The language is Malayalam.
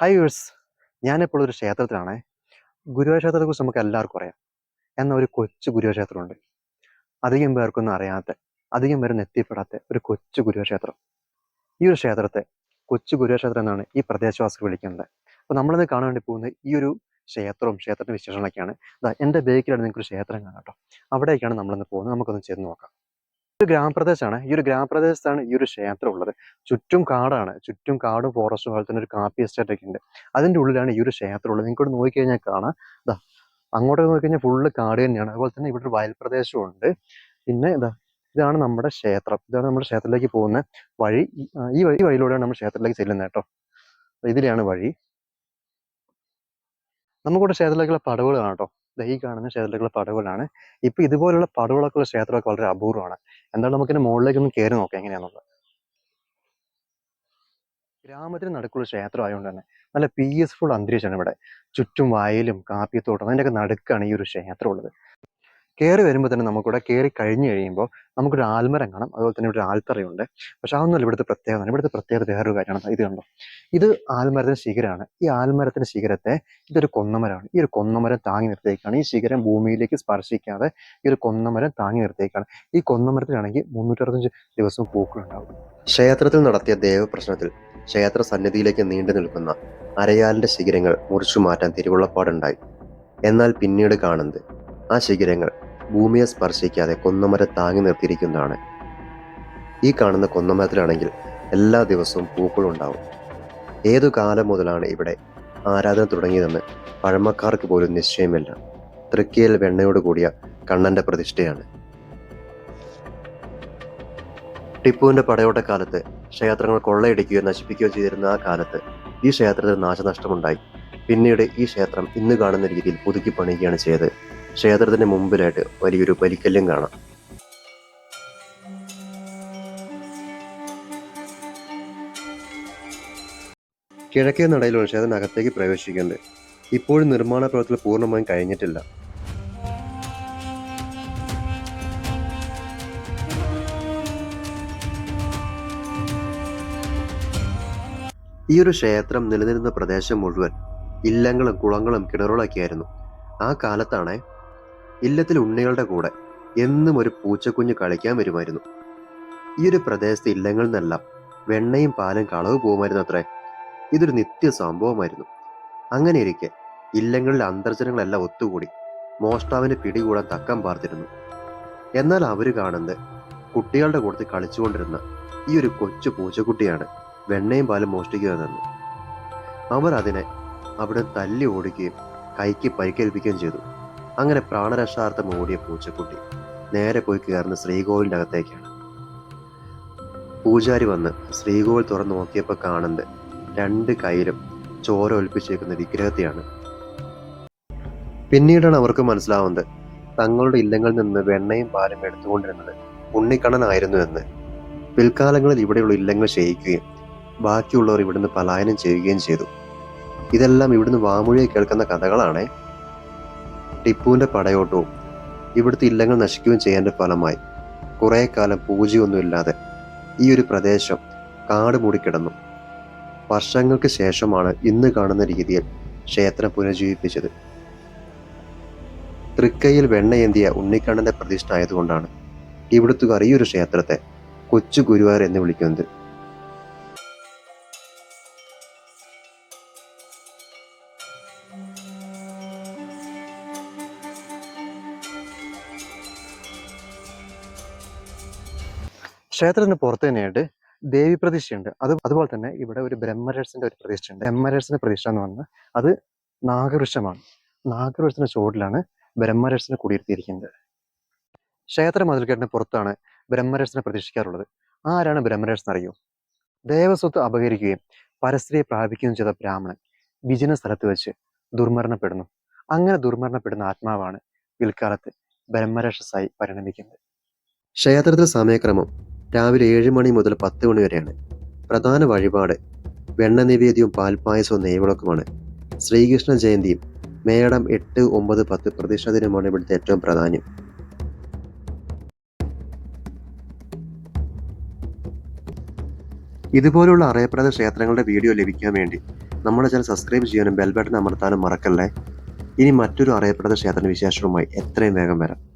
ഹായ് യൂഴ്സ് ഞാനിപ്പോൾ ഒരു ക്ഷേത്രത്തിലാണ്. ഗുരുവായൂർ ക്ഷേത്രത്തെക്കുറിച്ച് നമുക്ക് എല്ലാവർക്കും അറിയാം. എന്നാൽ ഒരു കൊച്ചു ഗുരുവായൂർ ക്ഷേത്രമുണ്ട് അധികം പേർക്കൊന്നും അറിയാത്ത അധികം പേരൊന്നും എത്തിപ്പെടാത്ത ഒരു കൊച്ചു ഗുരുവായൂർ ക്ഷേത്രം ഈ ഒരു ക്ഷേത്രത്തെ കൊച്ചു ഗുരുവായൂർ ക്ഷേത്രം എന്നാണ് ഈ പ്രദേശവാസികൾ വിളിക്കുന്നത്. അപ്പോൾ നമ്മളിന്ന് കാണാൻ വേണ്ടി പോകുന്ന ഈ ഒരു ക്ഷേത്രവും ക്ഷേത്രത്തിന്റെ വിശേഷങ്ങളൊക്കെയാണ്. എന്റെ ബേക്കിലാണ് നിങ്ങൾക്ക് ഒരു ക്ഷേത്രം കാണാം കേട്ടോ. അവിടേക്കാണ് നമ്മളിന്ന് പോകുന്നത്. നമുക്കൊന്ന് ചെന്ന് നോക്കാം. ഒരു ഗ്രാമപ്രദേശമാണ് ഈ ഒരു ഗ്രാമപ്രദേശത്താണ് ഈ ഒരു ക്ഷേത്രം ഉള്ളത് ചുറ്റും കാടാണ്. ചുറ്റും കാടും ഫോറസ്റ്റും പോലെ തന്നെ ഒരു കാപ്പി എസ്റ്റേറ്റ് ഒക്കെ ഉണ്ട്. അതിന്റെ ഉള്ളിലാണ് ഈ ഒരു ക്ഷേത്രം ഉള്ളത് ഇവിടെ നോക്കിക്കഴിഞ്ഞാൽ കാണാം. ഇതാ അങ്ങോട്ട് നോക്കിക്കഴിഞ്ഞാൽ ഫുള്ള് കാട് തന്നെയാണ്. അതുപോലെ തന്നെ ഇവിടെ ഒരു വയൽ പ്രദേശമുണ്ട് പിന്നെ ഇതാ ഇതാണ് നമ്മുടെ ക്ഷേത്രം. ഇതാണ് നമ്മുടെ ക്ഷേത്രത്തിലേക്ക് പോകുന്ന വഴി. ഈ- വഴി വഴിയിലൂടെയാണ് നമ്മൾ ക്ഷേത്രത്തിലേക്ക് ചെല്ലുന്നത് കേട്ടോ. ഇതിലെയാണ് വഴി. നമുക്കിവിടെ ക്ഷേത്രത്തിലേക്കുള്ള പടവുകൾ കാണാം കേട്ടോ. ഈ കാണുന്ന ക്ഷേത്രത്തിലുള്ള പടവുകളാണ്. ഇപ്പൊ ഇതുപോലുള്ള പടവുകളൊക്കെ ഉള്ള ക്ഷേത്രമൊക്കെ വളരെ അപൂർവമാണ്. എന്താണ് നമുക്കിതിന്റെ മുകളിലേക്ക് ഒന്ന് കയറി നോക്കാം എങ്ങനെയാണെന്നുള്ളത് ഗ്രാമത്തിന് നടുക്കുള്ള ക്ഷേത്രം ആയതുകൊണ്ട് തന്നെ നല്ല പീസ്ഫുൾ അന്തരീക്ഷമാണ് ഇവിടെ. ചുറ്റും വയലും കാപ്പിത്തോട്ടം അതിന്റെയൊക്കെ നടുക്കാണ് ഈ ഒരു ക്ഷേത്രം ഉള്ളത്. കയറി വരുമ്പോൾ തന്നെ നമുക്കിവിടെ കയറി കഴിഞ്ഞ് കഴിയുമ്പോൾ നമുക്കൊരു ആൽമരം കാണാം. അതുപോലെ തന്നെ ഇവിടെ ആൽത്തറയുണ്ട്. പക്ഷെ അതൊന്നുമല്ല ഇവിടുത്തെ പ്രത്യേകത ഇവിടുത്തെ പ്രത്യേകത വേറൊരു കാര്യമാണ്. ഇത് കണ്ടോ? ഇത് ആൽമരത്തിന്റെ ശിഖരമാണ്. ഈ ആൽമരത്തിന്റെ ശിഖരത്തെ ഇതൊരു കൊന്നമരമാണ്. ഈ ഒരു കൊന്നമരം താങ്ങി നിർത്തിയേക്കാണ്. ഈ ശിഖരം ഭൂമിയിലേക്ക് സ്പർശിക്കാതെ ഈ ഒരു കൊന്നമരം താങ്ങി നിർത്തിയേക്കാണ്. ഈ കൊന്നമരത്തിലാണെങ്കിൽ മുന്നൂറ്ററുപത്തഞ്ച് ദിവസവും പൂക്കളുണ്ടാവും. ക്ഷേത്രത്തിൽ നടത്തിയ ദേവപ്രശ്നത്തിൽ ക്ഷേത്ര സന്നിധിയിലേക്ക് നീണ്ടു നിൽക്കുന്ന അരയാലിന്റെ ശിഖരങ്ങൾ മുറിച്ചു മാറ്റാൻ തിരുവുള്ളപ്പാടുണ്ടായി. എന്നാൽ പിന്നീട് കാണുന്നത് ആ ശിഖരങ്ങൾ ഭൂമിയെ സ്പർശിക്കാതെ കൊന്നമരം താങ്ങി നിർത്തിയിരിക്കുന്നതാണ്. ഈ കാണുന്ന കൊന്നമരത്തിലാണെങ്കിൽ എല്ലാ ദിവസവും പൂക്കളുണ്ടാവും ഏതു കാലം മുതലാണ് ഇവിടെ ആരാധന തുടങ്ങിയതെന്ന് പഴമക്കാർക്ക് പോലും നിശ്ചയമില്ല. തൃക്കിയിൽ വെണ്ണയോട് കൂടിയ കണ്ണന്റെ പ്രതിഷ്ഠയാണ്. ടിപ്പുവിന്റെ പടയോട്ടക്കാലത്ത് ക്ഷേത്രങ്ങൾ കൊള്ളയടിക്കുകയോ നശിപ്പിക്കുകയോ ചെയ്തിരുന്ന ആ കാലത്ത് ഈ ക്ഷേത്രത്തിൽ നാശനഷ്ടമുണ്ടായി. പിന്നീട് ഈ ക്ഷേത്രം ഇന്ന് കാണുന്ന രീതിയിൽ പുതുക്കി പണിയുകയാണ് ചെയ്തത്. ക്ഷേത്രത്തിന് മുമ്പിലായിട്ട് വലിയൊരു ബലിക്കല്ലും കാണാം. കിഴക്കേ നടയിലുള്ള ക്ഷേത്രത്തിനകത്തേക്ക് പ്രവേശിക്കുന്നുണ്ട് ഇപ്പോഴും നിർമ്മാണ പ്രവർത്തനം പൂർണമായും കഴിഞ്ഞിട്ടില്ല. ഈ ഒരു ക്ഷേത്രം നിലനിരുന്ന പ്രദേശം മുഴുവൻ ഇല്ലങ്ങളും കുളങ്ങളും കിണറുകളൊക്കെയായിരുന്നു. ആ കാലത്താണ് ഇല്ലത്തിൽ ഉണ്ണികളുടെ കൂടെ എന്നും ഒരു പൂച്ചക്കുഞ്ഞ് കളിക്കാൻ വരുമായിരുന്നു. ഈ ഒരു പ്രദേശത്തെ ഇല്ലങ്ങളിൽ നിന്നെല്ലാം വെണ്ണയും പാലും കളവ് പോകുമായിരുന്നു അത്രേ ഇതൊരു നിത്യ സംഭവമായിരുന്നു. അങ്ങനെ ഇരിക്കെ ഇല്ലങ്ങളിലെ അന്തർജനങ്ങളെല്ലാം ഒത്തുകൂടി മോഷ്ടാവിനെ പിടികൂടാൻ തക്കം പാർത്തിരുന്നു. എന്നാൽ അവർ കാണുന്നത് കുട്ടികളുടെ കൂട്ടത്തിൽ കളിച്ചുകൊണ്ടിരുന്ന ഈ ഒരു കൊച്ചു പൂച്ചക്കുട്ടിയാണ് വെണ്ണയും പാലും മോഷ്ടിക്കുന്നതെന്ന്. അവർ അതിനെ അവിടെ തല്ലി ഓടിക്കുകയും കൈക്ക് പരിക്കേൽപ്പിക്കുകയും ചെയ്തു. അങ്ങനെ പ്രാണരക്ഷാർത്ഥം ഓടിയ പൂച്ചക്കുട്ടി നേരെ പോയി കയറുന്ന ശ്രീകോവിലിന്റെ അകത്തേക്കാണ്. പൂജാരി വന്ന് ശ്രീകോവിൽ തുറന്നു നോക്കിയപ്പോൾ കാണുന്നത് രണ്ട് കയ്യിലും ചോര ഒലിപ്പിച്ചേക്കുന്ന വിഗ്രഹത്തെയാണ്. പിന്നീടാണ് അവർക്ക് മനസ്സിലാവുന്നത് തങ്ങളുടെ ഇല്ലങ്ങളിൽ നിന്ന് വെണ്ണയും പാലും എടുത്തുകൊണ്ടിരുന്നത് ഉണ്ണിക്കണ്ണനായിരുന്നു എന്ന്. പിൽക്കാലങ്ങളിൽ ഇവിടെയുള്ള ഇല്ലങ്ങൾ ക്ഷയിക്കുകയും ബാക്കിയുള്ളവർ ഇവിടുന്ന് പലായനം ചെയ്യുകയും ചെയ്തു. ഇതെല്ലാം ഇവിടുന്ന് വാമൊഴിയെ കേൾക്കുന്ന കഥകളാണ് ടിപ്പുവിന്റെ പടയോട്ടവും ഇവിടുത്തെ ഇല്ലങ്ങൾ നശിക്കുകയും ചെയ്യേണ്ട ഫലമായി കുറെ കാലം പൂജയൊന്നുമില്ലാതെ ഈ ഒരു പ്രദേശം കാട് മൂടിക്കിടന്നു വർഷങ്ങൾക്ക് ശേഷമാണ് ഇന്ന് കാണുന്ന രീതിയിൽ ക്ഷേത്രം പുനരുജ്ജീവിപ്പിച്ചത്. തൃക്കൈയിൽ വെണ്ണയേന്തിയ ഉണ്ണിക്കണ്ണന്റെ പ്രതിഷ്ഠ ആയതുകൊണ്ടാണ് ഇവിടുത്തുകാർ ഈ ഒരു ക്ഷേത്രത്തെ കൊച്ചു ഗുരുവായൂർ എന്ന് വിളിക്കുന്നത്. ക്ഷേത്രത്തിന് പുറത്ത് തന്നെയായിട്ട് ദേവി പ്രതിഷ്ഠയുണ്ട്. അത് അതുപോലെ തന്നെ ഇവിടെ ഒരു ബ്രഹ്മരക്ഷന്റെ ഒരു പ്രതിഷ്ഠയുണ്ട്. ബ്രഹ്മരക്ഷന്റെ പ്രതിഷ്ഠ എന്ന് പറഞ്ഞാൽ അത് നാഗവൃക്ഷമാണ്. നാഗവൃക്ഷത്തിന്റെ ചുവട്ടിലാണ് ബ്രഹ്മരക്ഷനെ കുടിയിരുത്തിയിരിക്കുന്നത്. ക്ഷേത്ര മതിൽക്കെട്ടിന് പുറത്താണ് ബ്രഹ്മരക്ഷനെ പ്രതിഷ്ഠിക്കാറുള്ളത്. ആരാണ് ബ്രഹ്മരക്ഷൻ അറിയോ ദേവസ്വത്ത് അപകരിക്കുകയും പരസ്ത്രീയെ പ്രാപിക്കുകയും ചെയ്ത ബ്രാഹ്മണൻ വിജന സ്ഥലത്ത് വെച്ച് ദുർമരണപ്പെടുന്നു. അങ്ങനെ ദുർമരണപ്പെടുന്ന ആത്മാവാണ് പിൽക്കാലത്ത് ബ്രഹ്മരക്ഷസായി പരിണമിക്കുന്നത്. ക്ഷേത്രത്തിലെ സമയക്രമം. രാവിലെ ഏഴ് മണി മുതൽ പത്ത് മണി വരെയാണ്. പ്രധാന വഴിപാട് വെണ്ണ നിവേദ്യവും പാൽപ്പായസവും നെയ്വിളക്കുമാണ്. ശ്രീകൃഷ്ണ ജയന്തിയും മേടം എട്ട് ഒമ്പത് പത്ത് പ്രതിഷ്ഠ ദിനമാണ് ഇവിടുത്തെ ഏറ്റവും പ്രാധാന്യം. ഇതുപോലുള്ള അറിയപ്പെടുന്ന ക്ഷേത്രങ്ങളുടെ വീഡിയോ ലഭിക്കാൻ വേണ്ടി നമ്മുടെ ചാനൽ സബ്സ്ക്രൈബ് ചെയ്യാനും ബെൽ ബട്ടൺ അമർത്താനും മറക്കല്ലേ? ഇനി മറ്റൊരു അറിയപ്പെടുന്ന ക്ഷേത്ര വിശേഷവുമായി എത്രയും വേഗം വരാം.